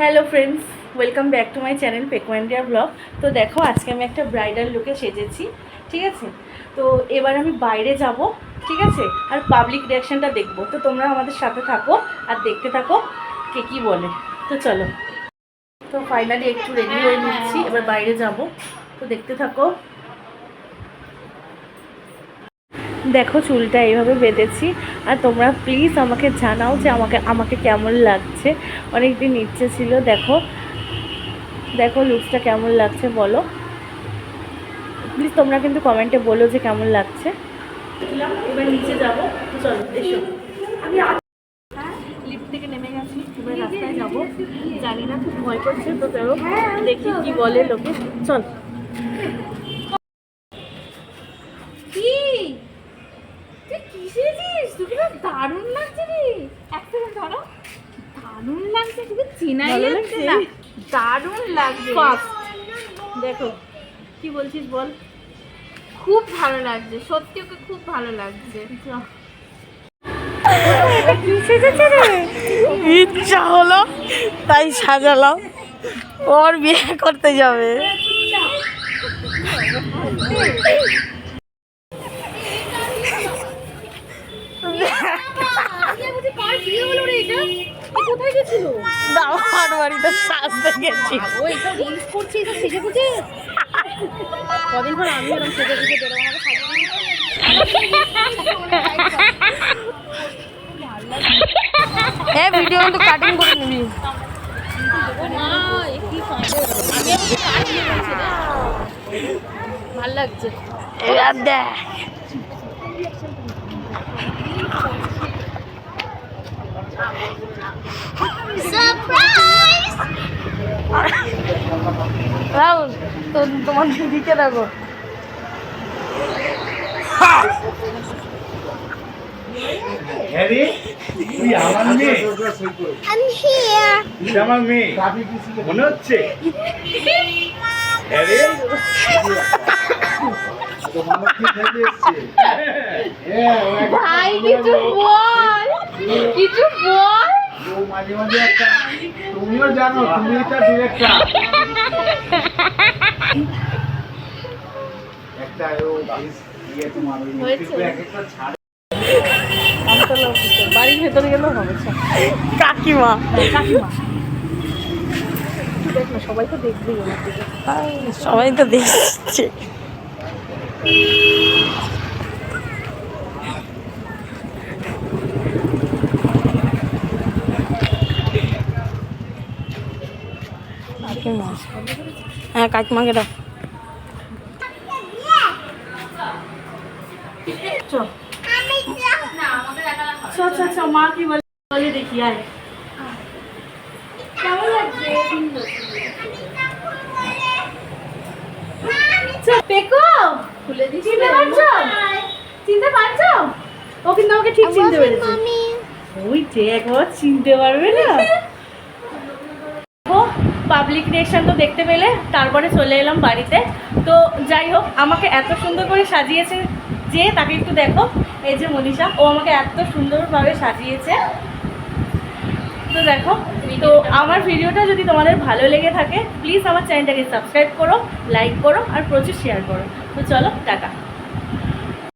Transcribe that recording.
Hello friends welcome back to my channel পেকওয়ান্ডিয়া blog তো দেখো, আজকে আমি একটা ব্রাইডাল লুকে সেজেছি, ঠিক আছে? তো এবার আমি বাইরে যাব, ঠিক আছে? আর পাবলিক রিয়াকশানটা দেখব। তো তোমরা আমাদের সাথে থাকো আর দেখতে থাকো কে কী বলে। তো চলো। তো ফাইনালি একটু রেডি হয়ে নিচ্ছি এবার বাইরে যাব। তো দেখতে থাকো। দেখো চুলটা এইভাবে বেঁধেছি। আর তোমরা প্লিজ আমাকে জানাও যে আমাকে আমাকে কেমন লাগছে। অনেক দিন ইচ্ছে ছিল, দেখো। দেখো লুকসটা কেমন লাগছে বলো। প্লিজ তোমরা কিন্তু কমেন্টে বলো যে কেমন লাগছে। এবার নিচে যাব। চলো যাব। জানি না, খুব ভয় করছে, তো দেখি কি বলে লোকে। চল। দারুণ লাগছে তোকে চেনাই লাগছে? না দারুণ লাগছে। দেখো কি বলছিস বল? খুব ভালো লাগছে সত্যি ওকে খুব ভালো লাগছে। ইচ্ছা। হলো তাই সাজালাম। ওর বিয়ে করতে যাবে। কোথায় গেছিল? আমার বাড়িতে সাজতে গেছি। ও এটা রিলস করছে এটা সেজে গুজে? কদিন পর আমি এরকম সেজে গুজে বেরোবো আমাকে হ্যাঁ ভিডিও কিন্তু কাটিং করে নিবি। ভালো লাগছে। এবার দেখ। রাহুল তো তোমার দিদিকে দেখো। আমার মেয়ে। মনে হচ্ছে? হ্যারি? ভাই কিছু বল। কিছু বল। মাঝে মাঝে একটা তুমিও জানো তুমি এটা ডিরেক্টর একটা। ও ইয়ে তোমার একটা ছাড়। বাড়ির ভেতরে গেলেও হবে কাকিমা। কাকিমা। দেখ না সবাই তো দেখবেই আমার সবাই তো দেখছে। হ্যাঁ কাকিমাকে দাও। চ চ চ মা কি বলে বলে দেখি আয়। পেকো খুলে দিচ্ছি চিনতে পারছ? চিনতে পারছ? ও কিন্তু আমাকে ঠিক চিনতে পেরেছে। ওই যে একবার চিনতে পারবে না? পাবলিক রিয়েকশন তো দেখতে পেলে, তারপরে চলে এলাম বাড়িতে। তো যাই হোক, আমাকে এত সুন্দর করে সাজিয়েছে যে, তাকে একটু দেখো। এই যে মনীষা, ও আমাকে এত সুন্দরভাবে সাজিয়েছে। তো দেখো, তো আমার ভিডিওটা যদি তোমাদের ভালো লেগে থাকে প্লিজ আমার চ্যানেলটাকে সাবস্ক্রাইব করো লাইক করো, আর প্রচুর শেয়ার করো। তো চলো, টাটা।